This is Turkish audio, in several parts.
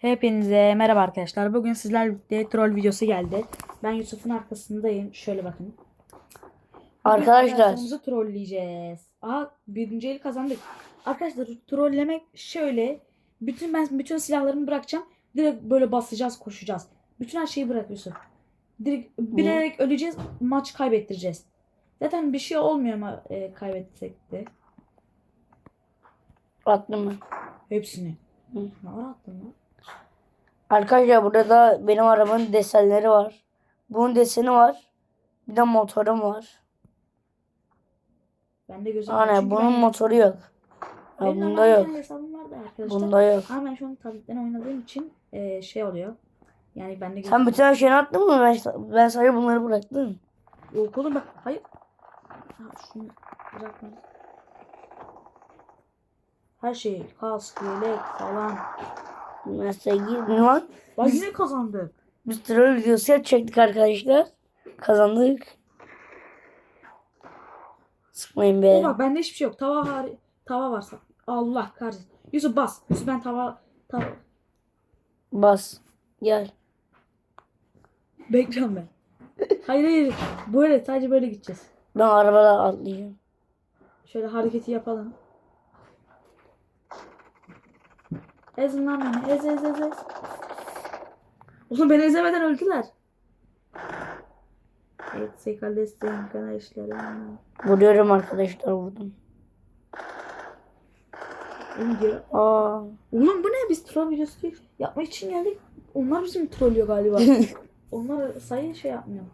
Hepinize merhaba arkadaşlar. Bugün sizlerle birlikte troll videosu geldi. Ben Yusuf'un arkasındayım. Şöyle bakın. Arkadaşlar arkadaşlarımızı trolleyeceğiz. Aha birinci eli kazandık. Arkadaşlar trollemek şöyle. Bütün ben bütün silahlarımı bırakacağım. Direkt böyle basacağız, koşacağız. Bütün her şeyi bırak Yusuf. Direkt bilerek öleceğiz, maç kaybettireceğiz. Zaten bir şey olmuyor ama e, kaybetsek de. attım mı? Hepsini. Hı. Ne var attın lan? Arkadaşlar burada da benim arabanın desenleri var. Bunun deseni var. Bir de motorum var. Ben de gözüm Aynen bunun motoru yok. Ha, Benim bunda normal yok. kendi hesabım vardı arkadaşlar. Bunda yok. Ama ben şu an tabletten oynadığım için e, şey oluyor. Yani ben de Sen bütün her şeyini attın mı? Ben, ben sadece bunları bıraktım. Yok oğlum bak. Hayır. Ha, şunu bırakma. Her şey. Kask, yelek falan. Mesela gidin lan. Bak yine kazandı. Biz troll videosu çektik arkadaşlar. Kazandık. Sıkmayın be. Bak bende hiçbir şey yok. Tava hari tava varsa. Allah kahretsin. Yusuf bas. Yusuf ben tava tava. Bas. Gel. Bekliyorum ben. hayır hayır. Böyle sadece böyle gideceğiz. Ben arabada atlayacağım. Şöyle hareketi yapalım. Ezin lan beni. Ez ez ez ez. Oğlum beni ezemeden öldüler. Evet sekal desteğin arkadaşlarım. Vuruyorum arkadaşlar vurdum. Oğlum. Aa. Oğlum bu ne? Biz troll videosu değil. Yapmak için geldik. Onlar bizim trollüyor galiba. Onlar sayı şey yapmıyor.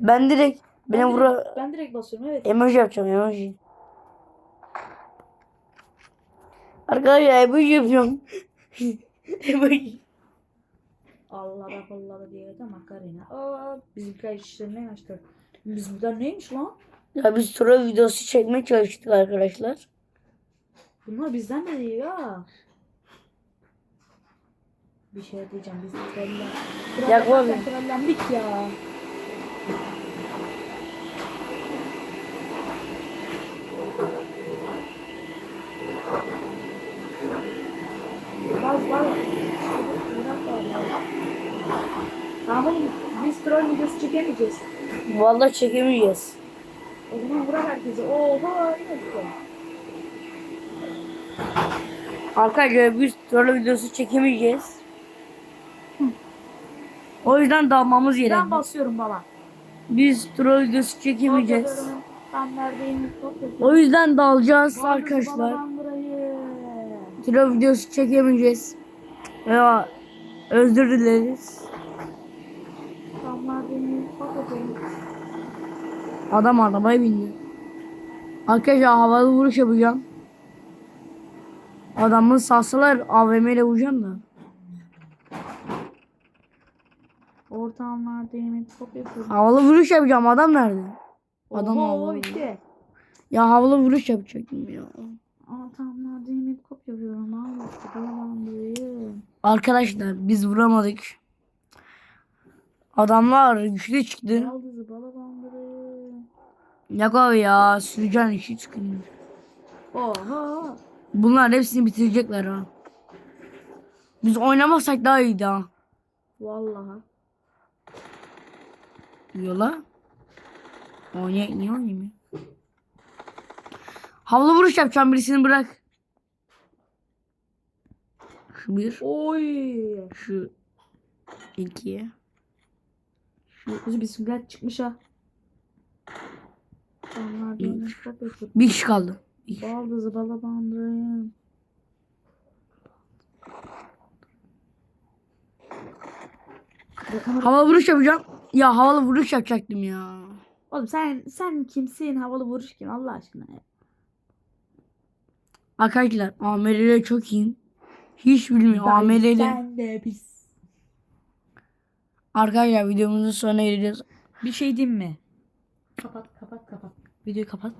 Ben direkt beni Ben vura direkt, ben direkt basıyorum evet. emoji yapacağım emoji. Arkadaşlar emoji yapıyorum. emoji. Allah da Allah da diye de makarina. Aa, bizimkiler işlerine açtı. Bizimkiler neymiş lan? Ya biz troll videosu çekmeye çalıştık arkadaşlar. Bunlar bizden de değil ha. Bir şey diyeceğim biz trollen. Yakma. Trollen- Trollendik ya. Oğlum, biz troll videosu çekemeyeceğiz. Vallahi çekemeyeceğiz. O zaman bırak herkesi. Oha. Arkadaşlar biz troll videosu çekemeyeceğiz. O yüzden dalmamız Ben gerek. basıyorum baba. Biz troll videosu çekemeyeceğiz. Ben neredeyim? O yüzden dalacağız arkadaşlar. Troll videosu çekemeyeceğiz. Ya özür dileriz. Adam arabaya bindi. Arkadaşlar havalı vuruş yapacağım. Adamı salsalar AVM ile vuracağım da. Ortamlardayım. Kopyalarım. Havalı vuruş yapacağım. Adam nerede? Adam Oho, havalı. bitti. Ya havalı vuruş yapacaktım ya. Ortamlardayım. Hep kopyalıyorum. Allah baladan burayı. Arkadaşlar biz vuramadık. Adamlar güçlü çıktı. Yaldızı baladan burayı. Yok abi ya sürücen işi çıkıyor. Oha. Bunlar hepsini bitirecekler ha. Biz oynamasak daha iyiydi ha. Vallahi. Yola. Oynay niye oynayayım ya? Havalı vuruş yapacağım birisini bırak. Şu bir. Oy. Şu iki. Kızı bisiklet çıkmış ha. Kopyalarım. Bir kişi kaldı. Baldızı baladan burayı. Bırakamadım. Havalı vuruş yapacağım. Ya havalı vuruş yapacaktım ya. Oğlum sen sen kimsin havalı vuruş kim Allah aşkına ya. Arkadaşlar ameleyle çok iyiyim. Hiç bilmiyor ameleyle. Sen de pis. Arkadaşlar videomuzun sonuna geleceğiz. Bir şey diyeyim mi? Kapat kapat kapat. Videoyu kapat.